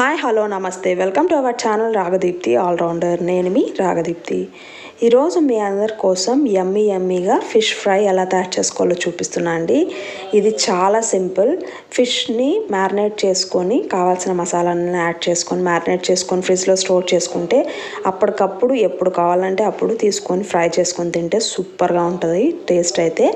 Hi hello నమస్తే welcome to our channel Ragadeepthi allrounder నేను మీ రాగదీప్తి ఈరోజు మీ అందరి కోసం యమ్మీ యమ్మీగా ఫిష్ ఫ్రై ఎలా తయారు చేసుకోవాలో చూపిస్తున్నా అండి. ఇది చాలా సింపుల్. ఫిష్ని మ్యారినేట్ చేసుకొని కావాల్సిన మసాలాలను యాడ్ చేసుకొని మ్యారినేట్ చేసుకొని ఫ్రిడ్జ్లో స్టోర్ చేసుకుంటే అప్పటికప్పుడు ఎప్పుడు కావాలంటే అప్పుడు తీసుకొని ఫ్రై చేసుకొని తింటే సూపర్గా ఉంటుంది. టేస్ట్ అయితే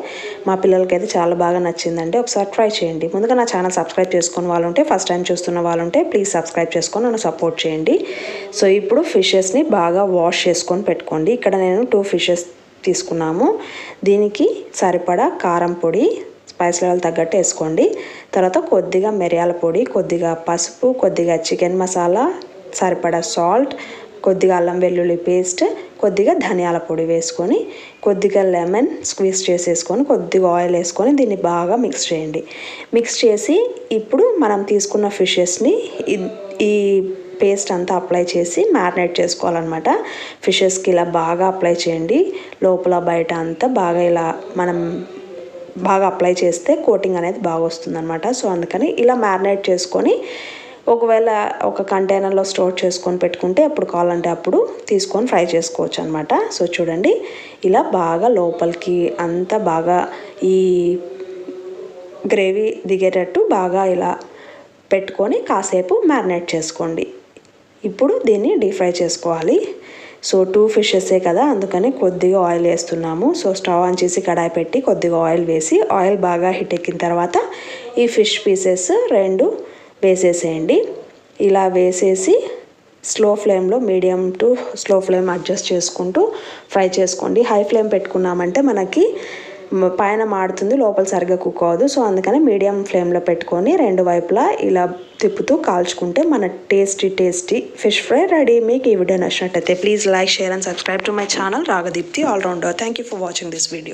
మా పిల్లలకైతే చాలా బాగా నచ్చిందండి. ఒకసారి ట్రై చేయండి. ముందుగా నా ఛానల్ సబ్స్క్రైబ్ చేసుకున్న వాళ్ళు ఉంటే ఫస్ట్ టైం చూస్తున్న వాళ్ళు ఉంటే ప్లీజ్ సబ్స్క్రైబ్ చేసుకొని నన్ను సపోర్ట్ చేయండి. సో ఇప్పుడు ఫిషెస్ని బాగా వాష్ చేసుకొని పెట్టుకోండి. ఇక్కడ నేను టూ ఫిషెస్ తీసుకున్నాము. దీనికి సరిపడా కారం పొడి స్పైస్ లెవెల్ తగ్గట్టు వేసుకోండి. తర్వాత కొద్దిగా మిరియాల పొడి కొద్దిగా పసుపు కొద్దిగా చికెన్ మసాలా సరిపడా సాల్ట్ కొద్దిగా అల్లం వెల్లుల్లి పేస్ట్ కొద్దిగా ధనియాల పొడి వేసుకొని కొద్దిగా లెమన్ స్క్వీజ్ చేసేసుకొని కొద్దిగా ఆయిల్ వేసుకొని దీన్ని బాగా మిక్స్ చేయండి. మిక్స్ చేసి ఇప్పుడు మనం తీసుకున్న ఫిషెస్ని ఈ పేస్ట్ అంతా అప్లై చేసి మ్యారినేట్ చేసుకోవాలన్నమాట. ఫిషెస్కి ఇలా బాగా అప్లై చేయండి. లోపల బయట అంతా బాగా ఇలా మనం బాగా అప్లై చేస్తే కోటింగ్ అనేది బాగా వస్తుందన్నమాట. సో అందుకని ఇలా మ్యారినేట్ చేసుకొని ఒకవేళ ఒక కంటైనర్లో స్టోర్ చేసుకొని పెట్టుకుంటే ఎప్పుడు కావాలంటే అప్పుడు తీసుకొని ఫ్రై చేసుకోవచ్చు అనమాట సో చూడండి. ఇలా బాగా లోపలికి అంతా బాగా ఈ గ్రేవీ దిగేటట్టు బాగా ఇలా పెట్టుకొని కాసేపు మ్యారినేట్ చేసుకోండి. ఇప్పుడు దీన్ని డీప్ ఫ్రై చేసుకోవాలి. సో టూ ఫిషెసే కదా అందుకని కొద్దిగా ఆయిల్ వేస్తున్నాము. సో స్టవ్ ఆన్ చేసి కడాయి పెట్టి కొద్దిగా ఆయిల్ వేసి ఆయిల్ బాగా హిట్ ఎక్కిన తర్వాత ఈ ఫిష్ పీసెస్ రెండు వేసేసేయండి. ఇలా వేసేసి స్లో ఫ్లేమ్లో medium to slow flame adjust చేసుకుంటూ ఫ్రై చేసుకోండి. హై ఫ్లేమ్ పెట్టుకున్నామంటే మనకి పైన మాడుతుంది లోపల సరిగ్గా కుక్ అవ్వదు. సో అందుకని మీడియం ఫ్లేమ్లో పెట్టుకొని రెండు వైపులా ఇలా తిప్పుతూ కాల్చుకుంటే మన tasty tasty fish fry ready. మీకు ఈ వీడియో నచ్చినట్టయితే please like share and subscribe to my channel. Ragadeepthi allrounder thank you for watching this video